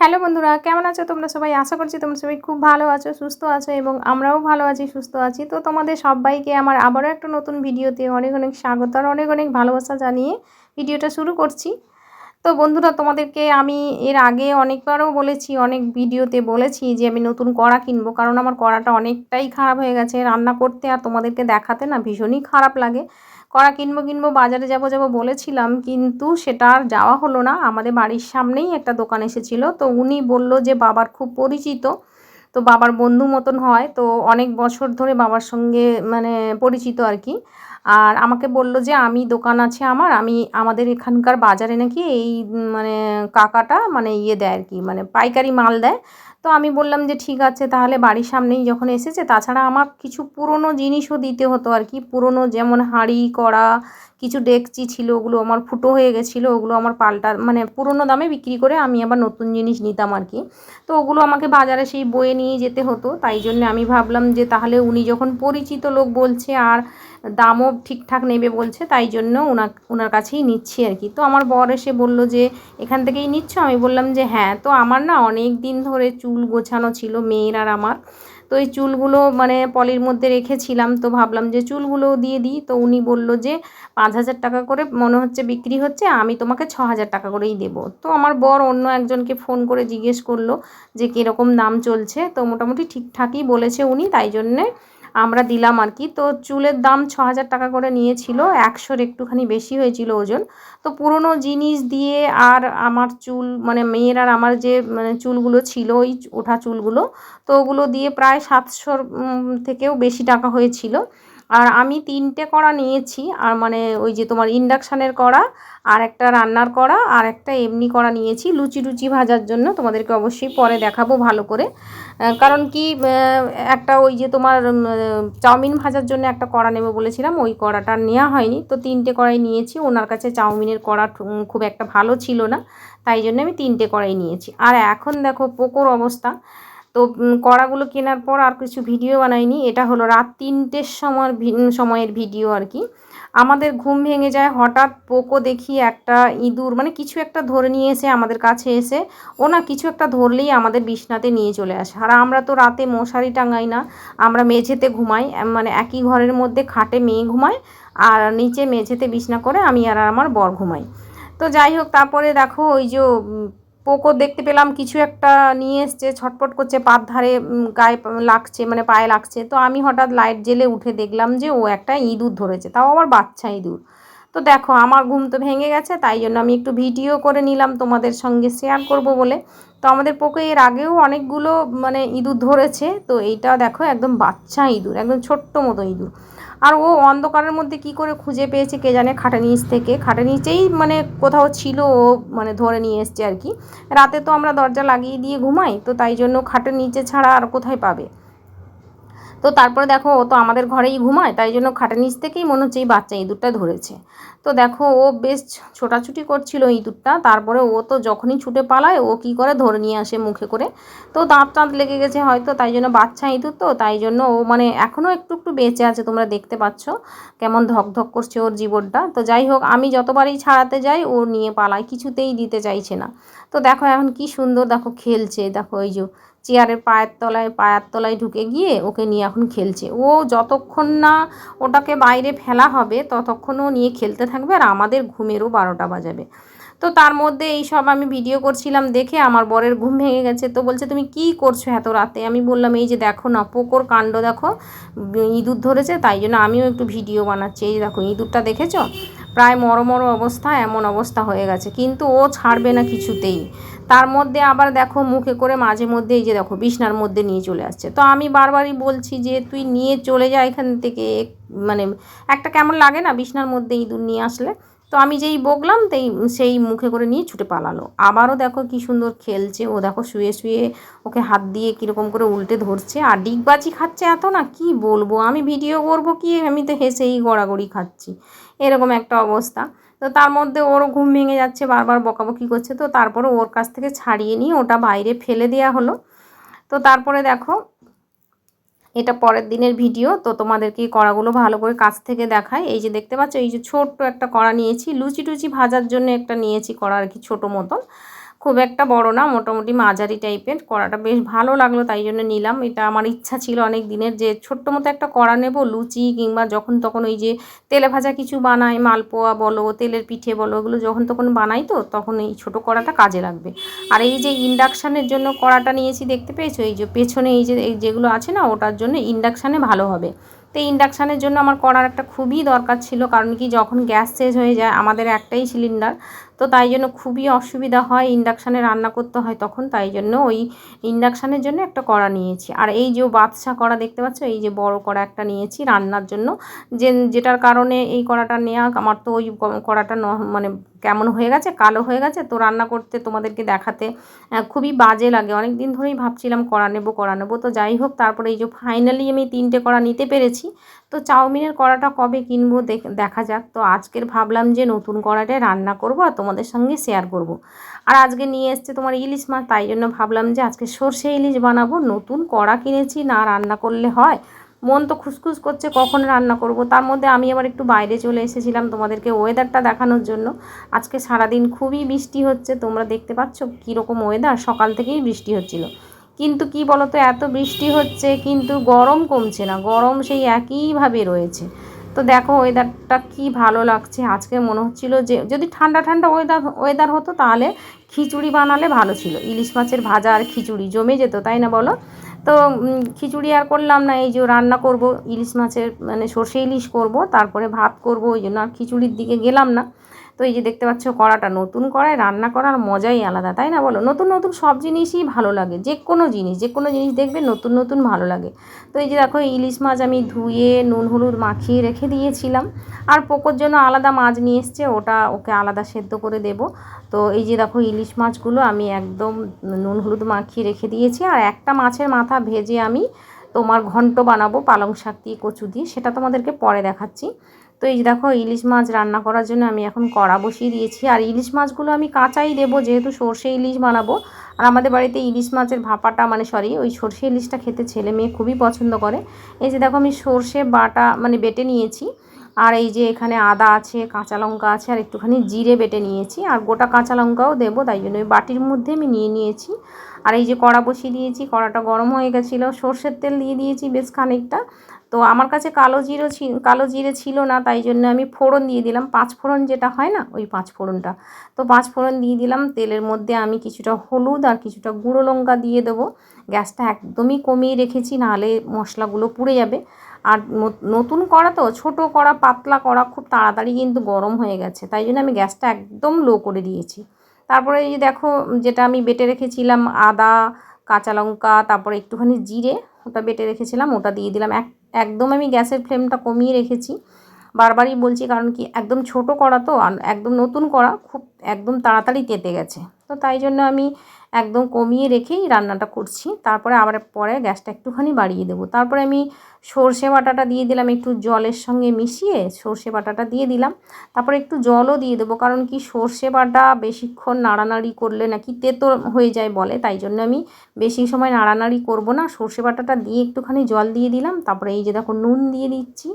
Hello বন্ধুরা, কেমন আছো তোমরা সবাই? আশা করছি তোমরা সবাই খুব ভালো আছো, সুস্থ আছো এবং আমরাও ভালো আছি, সুস্থ আছি। তো তোমাদের সবাইকে আমার আবারও একটা নতুন ভিডিওতে অনেক অনেক স্বাগত আর অনেক অনেক ভালোবাসা জানিয়ে ভিডিওটা শুরু করছি। তো বন্ধুরা, তোমাদেরকে আমি এর আগে অনেকবারও বলেছি, অনেক ভিডিওতে বলেছি যে আমি নতুন কড়া কিনবো, কারণ আমার কড়াটা অনেকটাই খারাপ হয়ে গেছে। রান্না করতে আর তোমাদেরকে দেখাতে না ভীষণই খারাপ লাগে। কড়া কিনবো কিনবো, বাজারে যাব যাব বলেছিলাম, কিন্তু সেটা আর যাওয়া হলো না। আমাদের বাড়ির সামনেই একটা দোকান এসেছিল। তো উনি বলল যে বাবার খুব পরিচিত, তো বাবার বন্ধু মতন হয়। তো অনেক বছর ধরে বাবার সঙ্গে মানে পরিচিত আর কি। আর আমাকে বলল যে, আমি দোকান আছে আমার, আমি আমাদের এখানকার বাজারে নাকি এই মানে কাকাটা মানে ইয়ে দেয় আর কি মানে পাইকারি মাল দেয়। তো আমি বললাম যে, ঠিক আছে, তাহলে বাড়ির সামনেই যখন এসেছে, তাছাড়া আমার কিছু পুরনো জিনিসও দিতে হতো আর কি। পুরনো যেমন হাঁড়ি, কড়া কিছু ডেকচি ছিল, ওগুলো আমার ফুটো হয়ে গেছিল, ওগুলো আমার পাল্টা মানে পুরনো দামে বিক্রি করে আমি আবার নতুন জিনিস নিতাম আর কি। তো ওগুলো আমাকে বাজারে সেই বয়ে নিয়ে যেতে হতো, তাই জন্য আমি ভাবলাম যে তাহলে উনি যখন পরিচিত লোক বলছে আর দামও ঠিকঠাক নেবে বলছে, তাই জন্য ওনার ওনার কাছেই নিচ্ছি আর কি। তো আমার বর এসে বলল যে, এখান থেকেই নিচ্ছ? আমি বললাম যে হ্যাঁ। তো আমার না অনেক দিন ধরে চুল গোছানো ছিল, মেয়ের আর আমার। তো এই চুলগুলো মানে পলির মধ্যে রেখেছিলাম, তো ভাবলাম যে চুলগুলো দিয়ে দিই। তো উনি বলল যে পাঁচ হাজার টাকা করে মনে হচ্ছে বিক্রি হচ্ছে, আমি তোমাকে ছ হাজার টাকা করেই দেব। তো আমার বর অন্য একজনকে ফোন করে জিজ্ঞেস করল যে কীরকম দাম চলছে, তো মোটামুটি ঠিকঠাকই বলেছে উনি, তাই জন্যে আমরা দিলাম আর কি। তো চুলের দাম ছ হাজার টাকা করে নিয়েছিল, একশোর একটুখানি বেশি হয়েছিল ওজন। তো পুরনো জিনিস দিয়ে আর আমার চুল মানে মেয়ের আর আমার যে মানে চুলগুলো ছিল, ওই ওঠা চুলগুলো, তো ওগুলো দিয়ে প্রায় সাতশোর থেকেও বেশি টাকা হয়েছিল। আর আমি তিনটে কড়া নিয়েছি, আর মানে ওই যে তোমার ইন্ডাকশানের কড়া, আর একটা রান্নার কড়া, আর একটা এমনি কড়া নিয়েছি। লুচি লুচি ভাজার জন্য তোমাদেরকে অবশ্যই পরে দেখাবো ভালো করে। কারণ কি একটা ওই যে তোমার চাউমিন ভাজার জন্য একটা কড়া নেব বলেছিলাম, ওই কড়াটা নেওয়া হয়নি। তো তিনটে কড়াই নিয়েছি, ওনার কাছে চাউমিনের কড়া খুব একটা ভালো ছিল না, তাই জন্য আমি তিনটে কড়াই নিয়েছি। আর এখন দেখো পোকোর অবস্থা। তো কড়াগুলো কেনার পর আর কিছু ভিডিও বানাইনি। এটা হলো রাত তিনটের সময় সময়ের ভিডিও আর কি। আমাদের ঘুম ভেঙে যায়, হঠাৎ পোকো দেখি একটা ইঁদুর মানে কিছু একটা ধরে নিয়ে এসে আমাদের কাছে এসে, ও না কিছু একটা ধরলেই আমাদের বিছনাতে নিয়ে চলে আসে। আর আমরা তো রাতে মশারি টাঙাই না, আমরা মেঝেতে ঘুমাই মানে একই ঘরের মধ্যে খাটে মেয়ে ঘুমায়, আর নিচে মেঝেতে বিছনা করে আমি আর আমার বর ঘুমাই। তো যাই হোক, তারপরে দেখো ওই যে পোকো দেখতে পেলাম, কিছু একটা নিয়ে এসছে ছটপট করছে পাত ধারে গায়ে লাগছে মানে পায়ে লাগছে। তো আমি হঠাৎ লাইট জেলে উঠে দেখলাম যে ও একটা ইঁদুর ধরেছে, তাও আবার বাচ্চা ইঁদুর। তো দেখো, আমার ঘুম তো ভেঙে গেছে, তাই জন্য আমি একটু ভিডিও করে নিলাম, তোমাদের সঙ্গে শেয়ার করব বলে। তো আমাদের পোকো এর আগেও অনেকগুলো মানে ইঁদুর ধরেছে, তো এইটা দেখো, একদম বাচ্চা ইঁদুর, একদম ছোট্ট মতো ইঁদুর। আর ও অন্ধকারের মধ্যে কি করে খুঁজে পেয়েছে কে জানে খাটের নিচ থেকে। খাটে নিচেই মানে কোথাও ছিল ও মানে ধরে নিয়ে এসছে আর কি। রাতে তো আমরা দরজা লাগিয়ে দিয়ে ঘুমাই, তো তাই জন্য খাটের নিচে ছাড়া আর কোথায় পাবে? তো তারপরে দেখো, ও তো আমাদের ঘরেই ঘুমায়, তাই জন্য খাটের নিচ থেকেই মনে হচ্ছে এই বাচ্চা ইঁদুরটা ধরেছে। তো দেখো, ও বেশ ছোটাছুটি করছিল ইঁদুরটা তারপরে ও তো যখনই ছুটে পালায়, ও কি করে ধরে নিয়ে আসে মুখে করে। তো দাঁত টাঁত লেগে গেছে হয়তো, তাই জন্য বাচ্চা ইঁদুর তো, তাই জন্য ও মানে এখনও একটু একটু বেঁচে আছে, তোমরা দেখতে পাচ্ছ কেমন ধক ধক করছে ওর জীবনটা। তো যাই হোক, আমি যতবারই ছাড়াতে যাই, ও নিয়ে পালায়, কিছুতেই দিতে চাইছে না। তো দেখো এখন কি সুন্দর দেখো খেলছে, দেখো ওই যে চেয়ারের পায়ের তলায় পায়ের তলায় ঢুকে গিয়ে ওকে নিয়ে এখন খেলছে। ও যতক্ষণ না ওটাকে বাইরে ফেলা হবে, ততক্ষণ ও নিয়ে খেলতে থাকবে আর আমাদের ঘুমেরও বারোটা বাজাবে। তো তার মধ্যে এই সব আমি ভিডিও করছিলাম দেখে আমার বরের ঘুম ভেঙে গেছে। তো বলছে, তুমি কি করছ এত রাতে? আমি বললাম, এই যে দেখো না, পোকোর কাণ্ড দেখো ইঁদুর ধরেছে, তাই জন্য আমিও একটু ভিডিও বানাচ্ছি। এই দেখো, ইঁদুরটা দেখেছ? প্রায় মরো মরো অবস্থা, এমন অবস্থা হয়ে গেছে। কিন্তু ও ছাড়বে না কিছুতেই। তার মধ্যে আবার দেখো মুখে করে মাঝে মধ্যে এই যে দেখো বিছনার মধ্যে নিয়ে চলে আসছে। তো আমি বারবারই বলছি যে তুই নিয়ে চলে যা এখান থেকে মানে একটা কেমন লাগে না বিছনার মধ্যে ইঁদুর নিয়ে আসলে? তো আমি যেই বকলাম তেই সেই মুখে করে নিয়ে ছুটে পালালো। আবারও দেখো কি সুন্দর খেলছে, ও দেখো শুয়ে শুয়ে ওকে হাত দিয়ে কীরকম করে উল্টে ধরছে। আর ডিগবাজি খাচ্ছে এত না, কি বলব? আমি ভিডিও করব কি? আমি তো হেসেই গড়াগড়ি খাচ্ছি। এরকম একটা অবস্থা। তো তার মধ্যে ওরও ঘুম ভেঙে যাচ্ছে, বারবার বকাবকি করছে। তো তারপরে ওর কাছ থেকে ছাড়িয়ে নিয়ে ওটা বাইরে ফেলে দেওয়া হলো। তো তারপরে দেখো, এটা পরের দিনের ভিডিও। তো তোমাদেরকে কড়াগুলো ভালো করে কাছ থেকে দেখায় এই যে দেখতে পাচ্ছ, এই যে ছোট্ট একটা কড়া নিয়েছি। লুচি টুচি ভাজার জন্য একটা নিয়েছি কড়া আর কি, ছোটো মতন। খুব একটা বড় না, মোটামুটি মাঝারি টাইপের। কড়াটা বেশ ভালো লাগল, তাই জন্য নিলাম। এটা আমার ইচ্ছা ছিল অনেক দিনের যে ছোট্ট মতো একটা কড়া নেব, লুচি কিংবা যখন তখন ওই যে তেলে ভাজা কিছু বানাই, মালপোয়া বলো, তেলের পিঠে বলো, ওগুলো যখন তখন বানাই তো, তখন এই ছোটো কড়াটা কাজে লাগবে। আর এই যে ইন্ডাকশানের জন্য কড়াটা নিয়েছি, দেখতে পেয়েছ? এই যে পেছনে এই যে, এই যেগুলো আছে না, ওটার জন্য ইন্ডাকশানে ভালো হবে। তো ইন্ডাকশানের জন্য আমার করার একটা খুবই দরকার ছিল, কারণ কি যখন গ্যাস শেষ হয়ে যায়, আমাদের একটাই সিলিন্ডার তো তাই জন্য খুবই অসুবিধা হয় ইন্ডাকশানে রান্না করতে হয় তখন, তাই জন্য ওই ইন্ডাকশানের জন্য একটা কড়া নিয়েছি। আর এই যে বাদশা কড়া দেখতে পাচ্ছ, এই যে বড় কড়া একটা নিয়েছি রান্নার জন্য। যে যেটার কারণে এই কড়াটা নেওয়া, আমার তো ওই কড়াটা মানে কেমন হয়ে গেছে? কালো হয়ে গেছে? তো রান্না করতে তোমাদেরকে দেখাতে খুবই বাজে লাগে। অনেক দিন ধরেই ভাবছিলাম কড়া নেব কড়া নেব। তো যাই হোক, তারপরে এই যে ফাইনালি আমি তিনটে কড়া নিতে পেরেছি। তো চাউমিনের কড়াটা কবে কিনবো দেখা যাক। তো আজকের ভাবলাম যে নতুন কড়াটায় রান্না করব আর তোমাদের সঙ্গে শেয়ার করব। আর আজকে নিয়ে এসছে তোমার ইলিশ মাছ, তাই জন্য ভাবলাম যে আজকে সর্ষে ইলিশ বানাবো। নতুন কড়া কিনেছি, না রান্না করলে হয়। মন তো খুসখুস করছে, কখন রান্না করব? তার মধ্যে আমি আবার একটু বাইরে চলে এসেছিলাম তোমাদেরকে ওয়েদারটা দেখানোর জন্য। আজকে সারাদিন খুবই বৃষ্টি হচ্ছে, তোমরা দেখতে পাচ্ছ কীরকম ওয়েদার সকাল থেকেই বৃষ্টি হচ্ছিল। কিন্তু কি বলতো, এত বৃষ্টি হচ্ছে, কিন্তু গরম কমছে না, গরম সেই একইভাবে রয়েছে। তো দেখো ওয়েদারটা কি ভালো লাগছে, আজকে মনে হচ্ছিল যে, যদি ঠান্ডা ঠান্ডা ওয়েদার ওয়েদার হতো তাহলে খিচুড়ি বানালে ভালো ছিল। ইলিশ মাছের ভাজা আর খিচুড়ি, জমে যেত, তাই না বলো? তো খিচুড়ি আর করলাম না, এই যে রান্না করব, ইলিশ মাছের মানে সর্ষে ইলিশ করব, তারপরে ভাত করব, ওই জন্য আর খিচুড়ির দিকে গেলাম না। তো এই যে দেখতে পাচ্ছ কড়াটা নতুন কড়ায় রান্না করার মজাই আলাদা, তাই না বলো? নতুন নতুন সব জিনিসই ভালো লাগে যে কোনো জিনিস যে কোনো জিনিস দেখবে নতুন নতুন ভালো লাগে। তো এই যে দেখো, ইলিশ মাছ আমি ধুয়ে নুন, হলুদ মাখিয়ে রেখে দিয়েছিলাম। আর পোকোর জন্য আলাদা মাছ নিয়ে এসছে, ওটা ওকে আলাদা সেদ্ধ করে দেব। তো এই যে দেখো, ইলিশ মাছগুলো আমি একদম নুন, হলুদ মাখিয়ে রেখে দিয়েছি। আর একটা মাছের মাথা ভেজে আমি তোমার ঘন্ট বানাবো পালং শাক দিয়ে কচু দিয়ে, সেটা তোমাদেরকে পরে দেখাচ্ছি। তো এই দেখো, ইলিশ মাছ রান্না করার জন্য আমি এখন কড়া বসিয়ে দিয়েছি। আর ইলিশ মাছগুলো আমি কাঁচাই দেবো, যেহেতু সর্ষে ইলিশ বানাবো। আর আমাদের বাড়িতে ইলিশ মাছের ভাপাটা মানে সরি ওই সর্ষে ইলিশটা খেতে ছেলে মেয়ে খুবই পছন্দ করে। এই যে দেখো, আমি সর্ষে বাটা মানে বেটে নিয়েছি। আর এই যে এখানে আদা আছে, কাঁচা লঙ্কা আছে, আর একটুখানি জিরে বেটে নিয়েছি। আর গোটা কাঁচা লঙ্কাও দেবো, তাই জন্য ওই বাটির মধ্যে আমি নিয়ে নিয়েছি। আর এই যে কড়া বসিয়ে দিয়েছি, কড়াটা গরম হয়ে গেছিল। সর্ষের তেল দিয়ে দিয়েছি বেশ খানিকটা। তো আমার কাছে কালো জিরো কালো জিরে ছিল না, তাই জন্য আমি ফোড়ন দিয়ে দিলাম। পাঁচ ফোড়ন যেটা হয় না, ওই পাঁচ ফোড়নটা। তো পাঁচ ফোড়ন দিয়ে দিলাম। তেলের মধ্যে আমি কিছুটা হলুদ আর কিছুটা গুঁড়ো লঙ্কা দিয়ে দেবো। গ্যাসটা একদমই কমিয়ে রেখেছি, নাহলে মশলাগুলো পুড়ে যাবে। আর নতুন কড়া তো, ছোটো কড়া, পাতলা কড়া, খুব তাড়াতাড়ি কিন্তু গরম হয়ে গেছে। তাই জন্য আমি গ্যাসটা একদম লো করে দিয়েছি। তারপরে এই দেখো, যেটা আমি বেটে রেখেছিলাম আদা, কাঁচা লঙ্কা, তারপরে একটুখানি জিরে, ওটা বেটে রেখেছিলাম, ওটা দিয়ে দিলাম এক একদম আমি গ্যাসের ফ্লেমটা কমিয়ে রেখেছি। বারবারই বলছি, কারণ কি একদম ছোট করা তো একদম নতুন করা খুব একদম তাড়াতাড়ি তেতে গেছে। তো তাই জন্য আমি একদম কমিয়ে রেখেই রান্নাটা করছি। তারপরে আবার পরে গ্যাসটা একটুখানি বাড়িয়ে দেবো। তারপরে আমি সর্ষে বাটাটা দিয়ে দিলাম, একটু জলের সঙ্গে মিশিয়ে সর্ষে বাটাটা দিয়ে দিলাম। তারপরে একটু জলও দিয়ে দেবো, কারণ কি সর্ষে বাটা বেশিক্ষণ নাড়ানাড়ি করলে নাকি তেতো হয়ে যায় বলে, তাই জন্য আমি বেশি সময় নাড়ানাড়ি করব না। সর্ষে বাটাটা দিয়ে একটুখানি জল দিয়ে দিলাম। তারপরে এই যে দেখো নুন দিয়ে দিচ্ছি।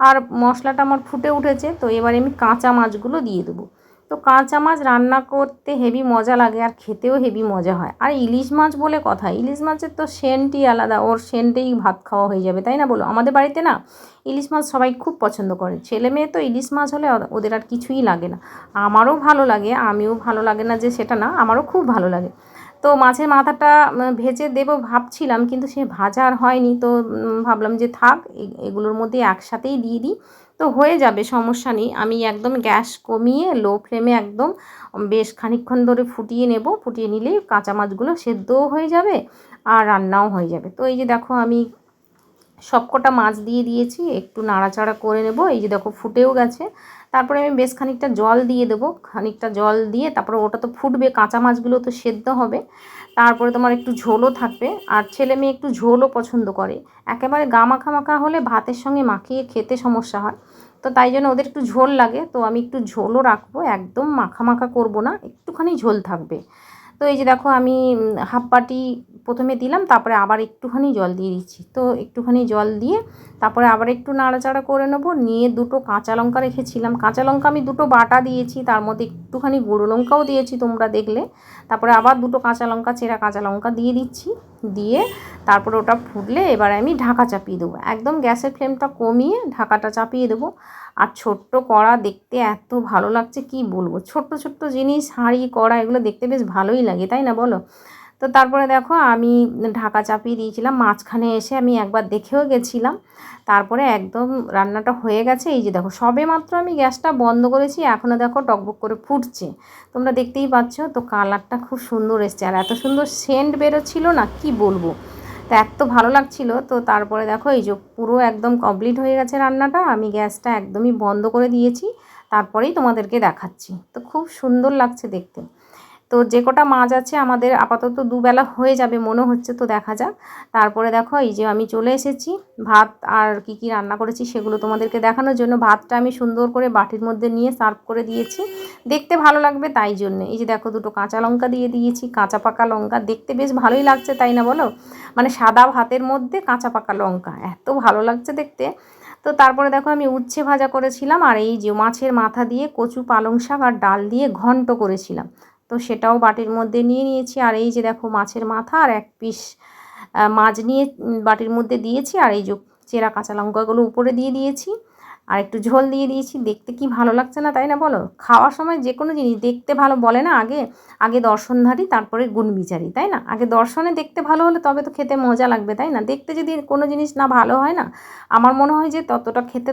আর মশলাটা আমার ফুটে উঠেছে, তো এবারে আমি কাঁচা মাছগুলো দিয়ে দেবো। তো কাঁচা মাছ রান্না করতে হেভি মজা লাগে আর খেতেও হেভি মজা হয়। আর ইলিশ মাছ বলে কথা, ইলিশ মাছের তো সেন্টই আলাদা, ওর সেন্টেই ভাত খাওয়া হয়ে যাবে, তাই না বলো? আমাদের বাড়িতে না ইলিশ মাছ সবাই খুব পছন্দ করে, ছেলে মেয়ে তো ইলিশ মাছ হলে ওদের আর কিছুই লাগে না। আমারও ভালো লাগে, আমিও ভালো লাগে না যে সেটা না, আমারও খুব ভালো লাগে। তো মাছের মাথাটা ভেজে দেবো ভাবছিলাম, কিন্তু সে ভাজা আর হয়নি। তো ভাবলাম যে থাক এগুলোর মধ্যে একসাথেই দিয়ে দিই। তো হয়ে যাবে, সমস্যা নেই। আমি একদম গ্যাস কমিয়ে লো ফ্লেমে একদম বেশ খানিক্ষণ ধরে ফুটিয়ে নেব। ফুটিয়ে নিলে কাঁচা মাছগুলো সেদ্ধও হয়ে যাবে আর রান্নাও হয়ে যাবে। তো এই যে দেখো, আমি সবকটা মাছ দিয়ে দিয়েছি, একটু নাড়াচাড়া করে নেব। এই যে দেখো ফুটেও গেছে। তারপরে আমি বেশ খানিকটা জল দিয়ে দেবো। খানিকটা জল দিয়ে তারপরে ওটা তো ফুটবে, কাঁচা মাছগুলো তো সেদ্ধ হবে। তারপরে তোমার একটু ঝোলও থাকবে। আর ছেলে মেয়ে একটু ঝোলও পছন্দ করে। একেবারে গা মাখা মাখা হলে ভাতের সঙ্গে মাখিয়ে খেতে সমস্যা হয়। তো তাই জন্য ওদের একটু ঝোল লাগে। তো আমি একটু ঝোলও রাখব, একদম মাখা মাখা করব না। একটুখানি ঝোল থাকবে। তো এই যে দেখো আমি হাফ বাটি প্রথমে দিলাম, তারপরে আবার একটুখানি জল দিয়ে দিচ্ছি। তো একটুখানি জল দিয়ে তারপরে আবার একটু নাড়াচাড়া করে নেব, নিয়ে দুটো কাঁচা লঙ্কা রেখেছিলাম। কাঁচা লঙ্কা আমি দুটো বাটা দিয়েছি, তার মধ্যে একটুখানি গুঁড়ো লঙ্কাও দিয়েছি তোমরা দেখলে। তারপরে আবার দুটো কাঁচা লঙ্কা, চেরা কাঁচা লঙ্কা দিয়ে দিচ্ছি। দিয়ে তারপরে ওটা ফুটলে এবারে আমি ঢাকা চাপিয়ে দেবো। একদম গ্যাসের ফ্লেমটা কমিয়ে ঢাকাটা চাপিয়ে দেবো। আর ছোট্ট কড়া দেখতে এত ভালো লাগছে, কি বলব? ছোট্ট ছোট্ট জিনিস, হাঁড়ি, কড়া, এগুলো দেখতে বেশ ভালোই লাগে, তাই না বলো? তো তারপরে দেখো, আমি ঢাকা চাপিয়ে দিয়েছিলাম, মাঝখানে এসে আমি একবার দেখেও গেছিলাম। তারপরে একদম রান্নাটা হয়ে গেছে, এই যে দেখো, সবে মাত্র আমি গ্যাসটা বন্ধ করেছি এখনও দেখো টকবক করে ফুটছে। তোমরা দেখতেই পাচ্ছ, তো কালারটা খুব সুন্দর এসছে, আর এত সুন্দর সেন্ট বেরোচ্ছিল না, কি বলব? তো এত ভালো লাগছিল, তো তারপরে দেখো এই যে পুরো একদম কমপ্লিট হয়ে গেছে রান্নাটা, আমি গ্যাসটা একদমই বন্ধ করে দিয়েছি, তারপরেই তোমাদেরকে দেখাচ্ছি। তো খুব সুন্দর লাগছে দেখতে। তো যে কটা মাছ আছে আমাদের আপাতত দুবেলা হয়ে যাবে, মনে হচ্ছে তো দেখা যাক। তারপরে দেখো, এই যে আমি চলে এসেছি। ভাত আর কি কি রান্না করেছি সেগুলো তোমাদেরকে দেখানোর জন্য। ভাতটা আমি সুন্দর করে বাটির মধ্যে নিয়ে সার্ভ করে দিয়েছি। দেখতে ভালো লাগবে তাই জন্য। এই যে দেখো, দুটো কাঁচা লঙ্কা দিয়ে দিয়েছি, কাঁচা পাকা লঙ্কা। দেখতে বেশ ভালোই লাগছে তাই না বলো? মানে সাদা ভাতের মধ্যে কাঁচা পাকা লঙ্কা। এত ভালো লাগছে দেখতে। তো তারপরে দেখো, আমি উচ্ছে ভাজা করেছিলাম। আর এই যে মাছের মাথা দিয়ে কচু পালং শাক আর ডাল দিয়ে ঘন্ট করেছিলাম। তো সেটাও বাটির মধ্যে নিয়ে নিয়েছি। আর এই যে দেখো মাছের মাথা আর এক পিস মাছ নিয়ে বাটির মধ্যে দিয়েছি। আর এই যে চেরা কাঁচা লঙ্কাগুলো উপরে দিয়ে দিয়েছি। আর একটু ঝোল দিয়ে দিয়েছি। দেখতে কি ভালো লাগছে না, তাই না বলো? খাওয়ার সময় যে কোনো জিনিস দেখতে ভালো বলে না, আগে আগে দর্শনধারী তারপরে গুণবিচারী তাই না? আগে দর্শনে দেখতে ভালো হলে তবে তো খেতে মজা লাগবে, তাই না? দেখতে যদি কোনো জিনিস না ভালো হয় না, আমার মনে হয় যে ততটা খেতে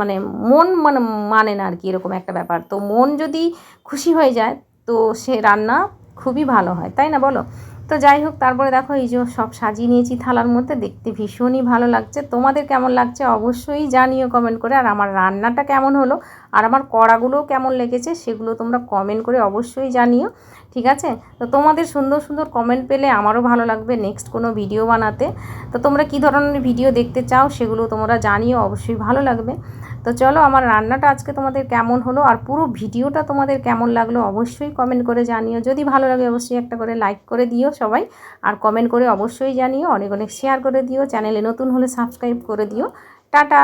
মানে মন মানে মানে না আর কি, এরকম একটা ব্যাপার। তো মন যদি খুশি হয়ে যায় তো সে রান্না খুবই ভালো হয়, তাই না বলো? তো যাই হোক, তারপরে দেখো এই যে সব সাজিয়ে নিয়েছি থালার মধ্যে, দেখতে ভীষণই ভালো লাগছে। তোমাদের কেমন লাগছে অবশ্যই জানিও কমেন্ট করে, আর আমার রান্নাটা কেমন হলো, আর আমার কড়াগুলোও কেমন লেগেছে সেগুলো তোমরা কমেন্ট করে অবশ্যই জানিও। ঠিক আছে? তো তোমাদের সুন্দর সুন্দর কমেন্ট পেলে আমারও ভালো লাগবে নেক্সট কোনো ভিডিও বানাতে। তো তোমরা কী ধরনের ভিডিও দেখতে চাও সেগুলো তোমরা জানিও, অবশ্যই ভালো লাগবে। তো চলো আমার রান্নাটা আজকে তোমাদের কেমন হলো আর পুরো ভিডিওটা তোমাদের কেমন লাগল অবশ্যই কমেন্ট করে জানিও। যদি ভালো লাগে অবশ্যই একটা করে লাইক করে দিও সবাই আর কমেন্ট করে অবশ্যই জানিও। অনেক অনেক শেয়ার করে দিও। চ্যানেলে নতুন হলে সাবস্ক্রাইব করে দিও। টাটা!